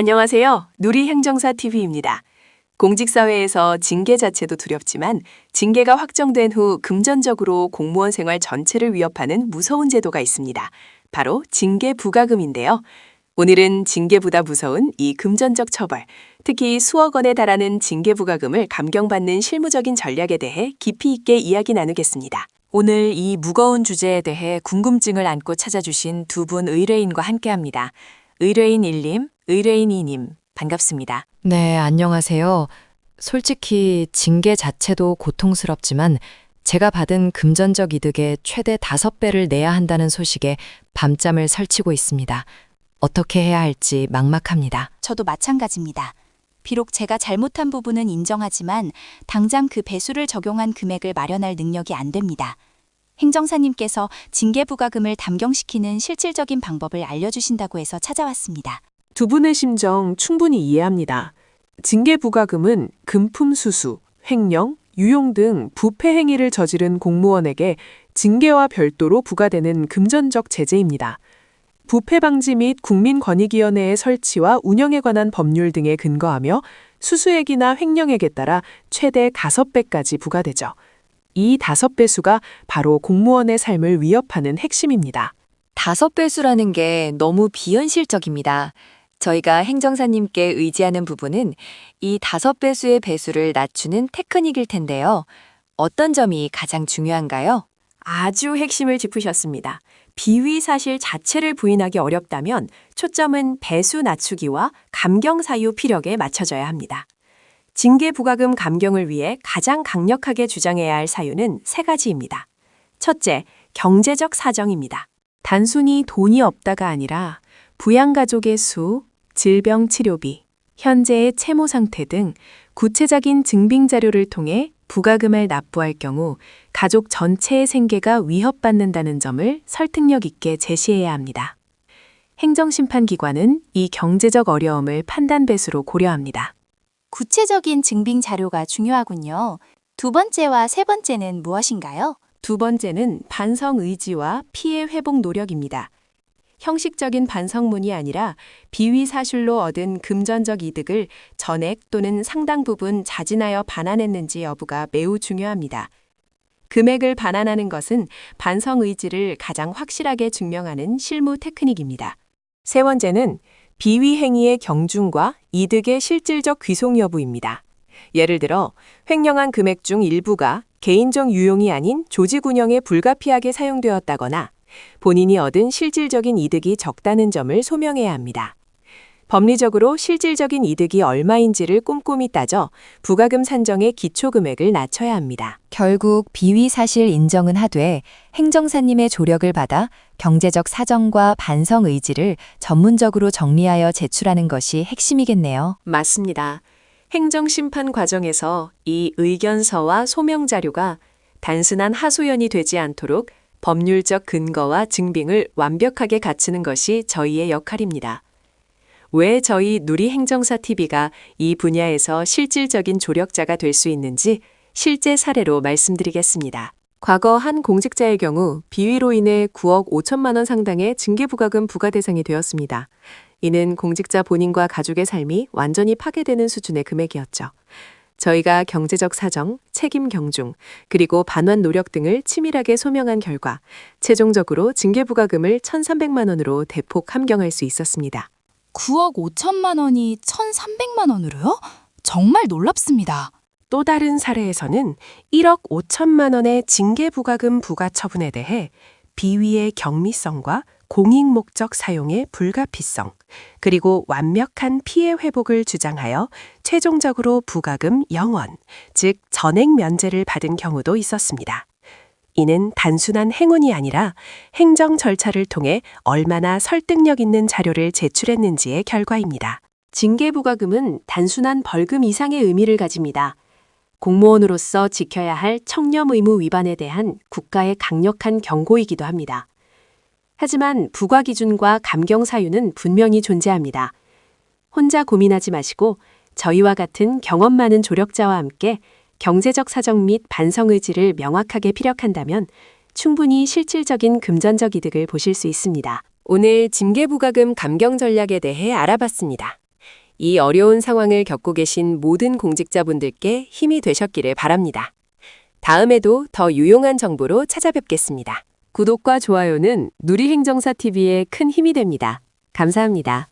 안녕하세요. 누리행정사 TV입니다. 공직사회에서 징계 자체도 두렵지만 징계가 확정된 후 금전적으로 공무원 생활 전체를 위협하는 무서운 제도가 있습니다. 바로 징계 부과금인데요. 오늘은 징계보다 무서운 이 금전적 처벌, 특히 수억 원에 달하는 징계 부과금을 감경받는 실무적인 전략에 대해 깊이 있게 이야기 나누겠습니다. 오늘 이 무거운 주제에 대해 궁금증을 안고 찾아주신 두 분 의뢰인과 함께합니다. 의뢰인 1님, 의뢰인 2님, 반갑습니다. 네, 안녕하세요. 솔직히 징계 자체도 고통스럽지만 제가 받은 금전적 이득의 최대 5배를 내야 한다는 소식에 밤잠을 설치고 있습니다. 어떻게 해야 할지 막막합니다. 저도 마찬가지입니다. 비록 제가 잘못한 부분은 인정하지만 당장 그 배수를 적용한 금액을 마련할 능력이 안 됩니다. 행정사님께서 징계 부과금을 담경시키는 실질적인 방법을 알려주신다고 해서 찾아왔습니다. 두 분의 심정 충분히 이해합니다. 징계 부과금은 금품 수수, 횡령, 유용 등 부패 행위를 저지른 공무원에게 징계와 별도로 부과되는 금전적 제재입니다. 부패 방지 및 국민권익위원회의 설치와 운영에 관한 법률 등에 근거하며 수수액이나 횡령액에 따라 최대 5배까지 부과되죠. 이 5배 수가 바로 공무원의 삶을 위협하는 핵심입니다. 다섯 배수라는 게 너무 비현실적입니다. 저희가 행정사님께 의지하는 부분은 이 다섯 배수의 배수를 낮추는 테크닉일 텐데요. 어떤 점이 가장 중요한가요? 아주 핵심을 짚으셨습니다. 비위 사실 자체를 부인하기 어렵다면 초점은 배수 낮추기와 감경 사유 피력에 맞춰져야 합니다. 징계 부과금 감경을 위해 가장 강력하게 주장해야 할 사유는 세 가지입니다. 첫째, 경제적 사정입니다. 단순히 돈이 없다가 아니라 부양가족의 수, 질병 치료비, 현재의 채무 상태 등 구체적인 증빙 자료를 통해 부가금을 납부할 경우 가족 전체의 생계가 위협받는다는 점을 설득력 있게 제시해야 합니다. 행정심판기관은 이 경제적 어려움을 판단 배수로 고려합니다. 구체적인 증빙 자료가 중요하군요. 두 번째와 세 번째는 무엇인가요? 두 번째는 반성 의지와 피해 회복 노력입니다. 형식적인 반성문이 아니라 비위 사실로 얻은 금전적 이득을 전액 또는 상당 부분 자진하여 반환했는지 여부가 매우 중요합니다. 금액을 반환하는 것은 반성 의지를 가장 확실하게 증명하는 실무 테크닉입니다. 세 번째는 비위 행위의 경중과 이득의 실질적 귀속 여부입니다. 예를 들어 횡령한 금액 중 일부가 개인적 유용이 아닌 조직 운영에 불가피하게 사용되었다거나 본인이 얻은 실질적인 이득이 적다는 점을 소명해야 합니다. 법리적으로 실질적인 이득이 얼마인지를 꼼꼼히 따져 부가금 산정의 기초 금액을 낮춰야 합니다. 결국 비위 사실 인정은 하되 행정사님의 조력을 받아 경제적 사정과 반성 의지를 전문적으로 정리하여 제출하는 것이 핵심이겠네요. 맞습니다. 행정심판 과정에서 이 의견서와 소명 자료가 단순한 하소연이 되지 않도록 법률적 근거와 증빙을 완벽하게 갖추는 것이 저희의 역할입니다. 왜 저희 누리 행정사 TV가 이 분야에서 실질적인 조력자가 될 수 있는지 실제 사례로 말씀드리겠습니다. 과거 한 공직자의 경우 비위로 인해 9억 5천만 원 상당의 징계부과금 부과 대상이 되었습니다. 이는 공직자 본인과 가족의 삶이 완전히 파괴되는 수준의 금액이었죠. 저희가 경제적 사정, 책임 경중, 그리고 반환 노력 등을 치밀하게 소명한 결과 최종적으로 징계부과금을 1,300만 원으로 대폭 함경할 수 있었습니다. 9억 5천만 원이 1,300만 원으로요? 정말 놀랍습니다. 또 다른 사례에서는 1억 5천만 원의 징계부과금 부과 처분에 대해 비위의 경미성과 공익 목적 사용의 불가피성, 그리고 완벽한 피해 회복을 주장하여 최종적으로 부가금 0원, 즉 전액 면제를 받은 경우도 있었습니다. 이는 단순한 행운이 아니라 행정 절차를 통해 얼마나 설득력 있는 자료를 제출했는지의 결과입니다. 징계부과금은 단순한 벌금 이상의 의미를 가집니다. 공무원으로서 지켜야 할 청렴 의무 위반에 대한 국가의 강력한 경고이기도 합니다. 하지만 부과 기준과 감경 사유는 분명히 존재합니다. 혼자 고민하지 마시고 저희와 같은 경험 많은 조력자와 함께 경제적 사정 및 반성 의지를 명확하게 피력한다면 충분히 실질적인 금전적 이득을 보실 수 있습니다. 오늘 징계부과금 감경 전략에 대해 알아봤습니다. 이 어려운 상황을 겪고 계신 모든 공직자분들께 힘이 되셨기를 바랍니다. 다음에도 더 유용한 정보로 찾아뵙겠습니다. 구독과 좋아요는 누리행정사TV의 큰 힘이 됩니다. 감사합니다.